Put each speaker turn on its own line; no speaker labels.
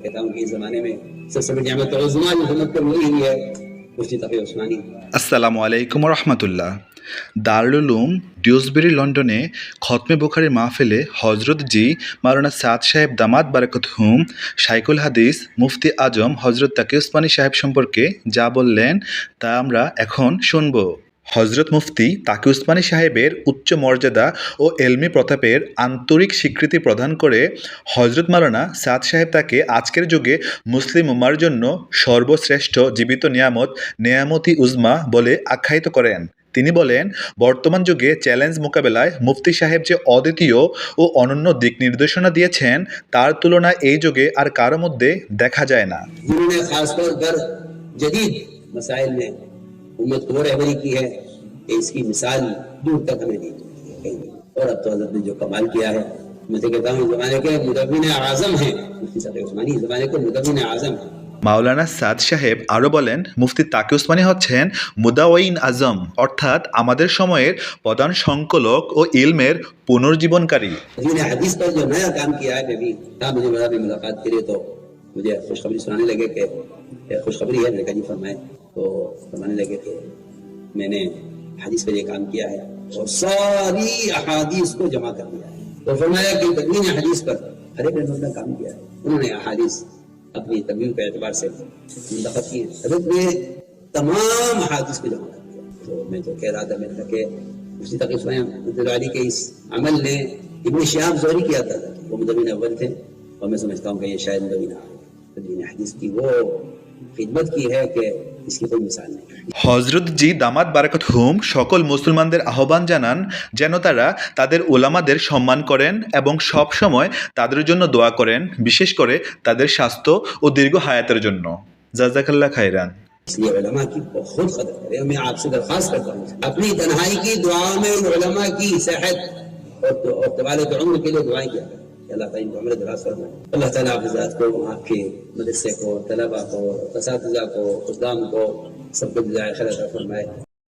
कहता हूँ कि इस जमाने में सबसे बड़ी नियामत उज़्मा जो हुकूमत को मिली हुई है मुफ्ती तकी उस्मानी
আসসালামু আলাইকুম রহমতুল্লাহ দারুল উলুম ডিউসবেরি লন্ডনে খতমে বুখারির মাহফিলে হজরত জি মাওলানা সাদ সাহেব দামাত বারাকত হুম শাইকুল হাদিস মুফতি আজম হজরত তাকি উসমানী সাহেব সম্পর্কে যা বললেন তা আমরা এখন শুনব হজরত মুফতি তাকি উসমানী সাহেবের উচ্চ মর্যাদা ও এলমি প্রতাপের আন্তরিক স্বীকৃতি প্রদান করে হজরত মালানা সাদ সাহেব তাকে আজকের যুগে মুসলিম উম্মার জন্য সর্বশ্রেষ্ঠ জীবিত নিয়ামত নেয়ামতি উজমা বলে আখ্যায়িত করেন। তিনি বলেন, বর্তমান যুগে চ্যালেঞ্জ মোকাবেলায় মুফতি সাহেব যে অদ্বিতীয় ও অনন্য দিক নির্দেশনা দিয়েছেন, তার তুলনা এই যুগে আর কারও মধ্যে দেখা যায় না।
उम्मत को वो रहबरी की है कि इसकी मिसाल दूर तक हमें दी कहीं नहीं। और अब तो हजरत ने जो कमाल किया है मैं तो कहता हूँ जमाने के मुदबिन आजम हैं मुफ्ती साहब उस्मानी जमाने के मुदबिन आजम हैं
মাওলানা সাদ সাহেব আরও বলেন মুফতি তাকি উসমানী হচ্ছেন মুদাওয়াইন আজম অর্থাৎ আমাদের সময়ের প্রধান সংকলক ও ইলমের পুনর্জীবনকারী
दीन हदीस पर जो नया काम किया है कभी कहा मुझे बड़ा भी मुलाकात करिए तो मुझे खुशखबरी सुनाने लगे कि कि खुशखबरी है मैंने कहा जी फरमाए تو سمجھنے لگے کہ میں نے حدیث پر یہ کام کیا ہے اور ساری احادیث کو جمع کر دیا ہے۔ تو فرمایا کہ تدوین حدیث پر ہر ایک نے کام کیا ہے۔ انہوں نے احادیث اپنی تدوین کے اعتبار سے منتخب کی حضرت نے تمام حادث کو جمع کر دیا۔ تو میں تو کہہ رہا تھا، میں تھا کہ مفتی تقیف علی کے اس عمل نے ابن شہاب زہری کیا تھا۔ وہ مدبین اول تھے اور میں سمجھتا ہوں کہ یہ شاید مدبین آ تدوین حدیث کی وہ वो खिदमत की है कि इसकी कोई मिसाल नहीं
হজরত জি দামাত বারাকত হুম সকল মুসলমানদের আহ্বান জানান যেন তারা তাদের ওলামাদের সম্মান করেন এবং সব সময় তাদের জন্য দোয়া করেন বিশেষ করে তাদের স্বাস্থ্য ও দীর্ঘ হায়াতের জন্য জাজাকাল্লাহ খাইরান
इसलिए उलमा की बहुत कदर करें मैं आपसे दरख्वास्त करता हूँ अपनी तन्हाई की दुआओं में इन उलमा की सेहत और तो, और तवालत उम्र के लिए दुआएं किया کہ اللہ تعالیٰ کو عمر دراز فرمائے اللہ تعالیٰ آپ حضرات کو، آپ کے مدرسے کو، طلبہ کو، اساتذہ کو، خدام کو سب کو جزائے خیر فرمائے۔